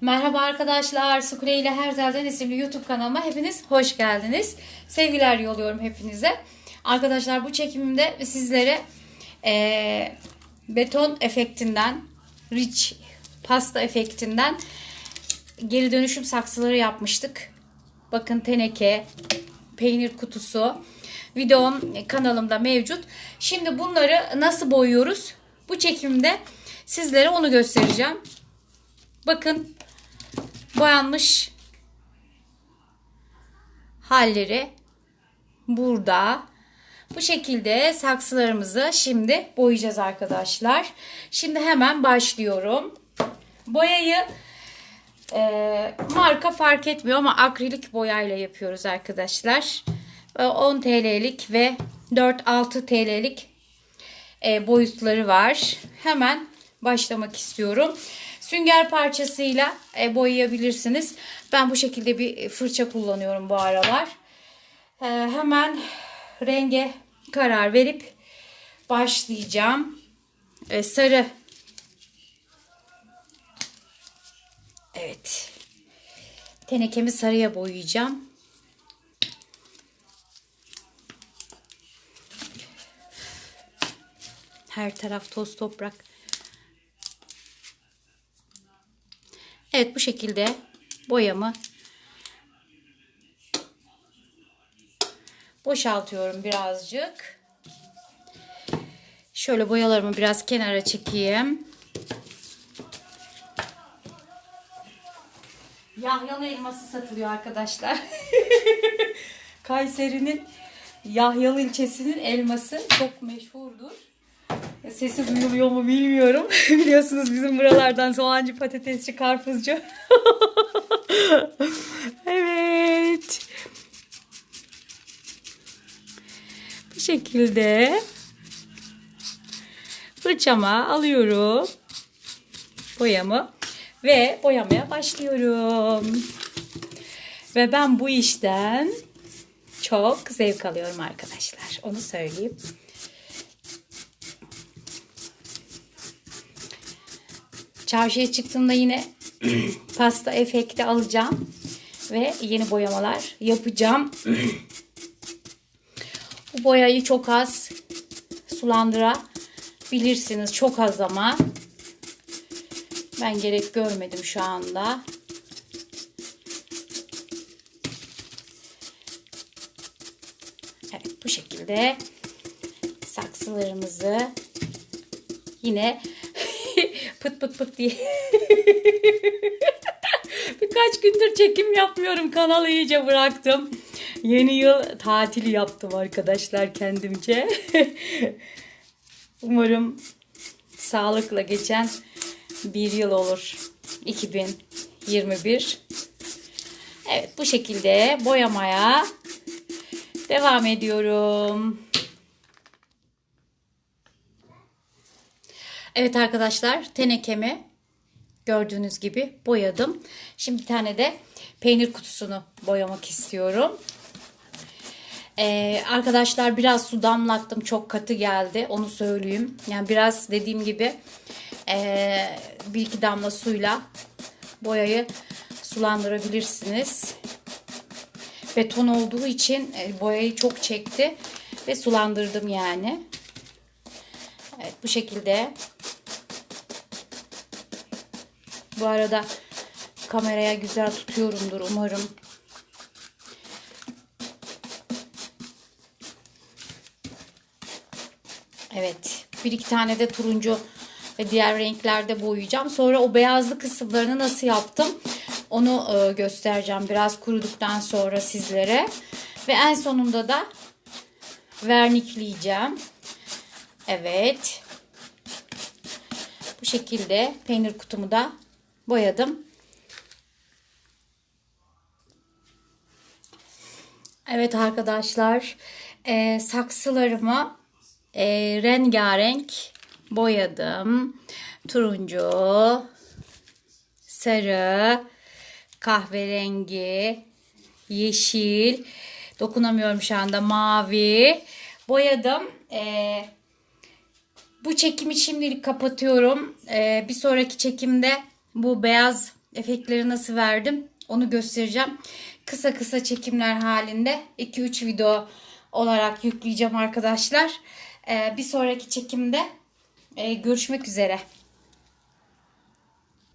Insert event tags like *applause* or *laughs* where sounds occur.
Merhaba arkadaşlar, Sukule ile Her Zelden isimli YouTube kanalıma hepiniz hoş geldiniz. Sevgiler yolluyorum hepinize. Arkadaşlar bu çekimimde sizlere eee, beton efektinden, rich pasta efektinden geri dönüşüm saksıları yapmıştık. Bakın teneke, peynir kutusu. Videom kanalımda mevcut. Şimdi bunları nasıl boyuyoruz? Bu çekimde sizlere onu göstereceğim. Bakın boyanmış halleri burada. Bu şekilde saksılarımızı şimdi boyayacağız arkadaşlar. Şimdi hemen başlıyorum. Boyayı e, marka fark etmiyor ama akrilik boyayla yapıyoruz arkadaşlar. E, 10 TL'lik ve 4-6 TL'lik e, boyutları var. Hemen başlamak istiyorum. Sünger parçasıyla e, boyayabilirsiniz. Ben bu şekilde bir fırça kullanıyorum bu aralar. E, hemen renge karar verip başlayacağım. E, sarı. Evet. Tenekemi sarıya boyayacağım. Her taraf toz toprak. Evet bu şekilde boyamı boşaltıyorum birazcık. Şöyle boyalarımı biraz kenara çekeyim. Yahyalı elması satılıyor arkadaşlar. *laughs* Kayseri'nin Yahyalı ilçesinin elması çok meşhurdur. Sesi duyuluyor mu bilmiyorum. *laughs* Biliyorsunuz bizim buralardan soğancı, patatesçi, karpuzcu. *laughs* evet. Bu şekilde fırçama alıyorum. Boyamı ve boyamaya başlıyorum. Ve ben bu işten çok zevk alıyorum arkadaşlar. Onu söyleyeyim. Çarşıya çıktığımda yine *clears throat* pasta efekti alacağım. Ve yeni boyamalar yapacağım. *clears throat* Bu boyayı çok az sulandırabilirsiniz. Çok az ama. Ben gerek görmedim şu anda. Evet bu şekilde saksılarımızı yine *laughs* pıt pıt pıt diye. *laughs* Birkaç gündür çekim yapmıyorum. Kanalı iyice bıraktım. Yeni yıl tatili yaptım arkadaşlar kendimce. *laughs* Umarım sağlıkla geçen bir yıl olur. 2021 evet bu şekilde boyamaya devam ediyorum Evet arkadaşlar tenekemi gördüğünüz gibi boyadım. Şimdi bir tane de peynir kutusunu boyamak istiyorum. Ee, arkadaşlar biraz su damlattım. Çok katı geldi. Onu söyleyeyim. Yani biraz dediğim gibi ee, bir iki damla suyla boyayı sulandırabilirsiniz. Beton olduğu için boyayı çok çekti ve sulandırdım yani. Evet bu şekilde bu arada kameraya güzel tutuyorumdur umarım. Evet. Bir iki tane de turuncu ve diğer renklerde boyayacağım. Sonra o beyazlı kısımlarını nasıl yaptım onu e, göstereceğim biraz kuruduktan sonra sizlere. Ve en sonunda da vernikleyeceğim. Evet. Bu şekilde peynir kutumu da boyadım. Evet arkadaşlar e, saksılarımı e, rengarenk boyadım. Turuncu, sarı, kahverengi, yeşil, dokunamıyorum şu anda mavi boyadım. E, bu çekimi şimdilik kapatıyorum. E, bir sonraki çekimde bu beyaz efektleri nasıl verdim onu göstereceğim. Kısa kısa çekimler halinde 2-3 video olarak yükleyeceğim arkadaşlar. Ee, bir sonraki çekimde e, görüşmek üzere.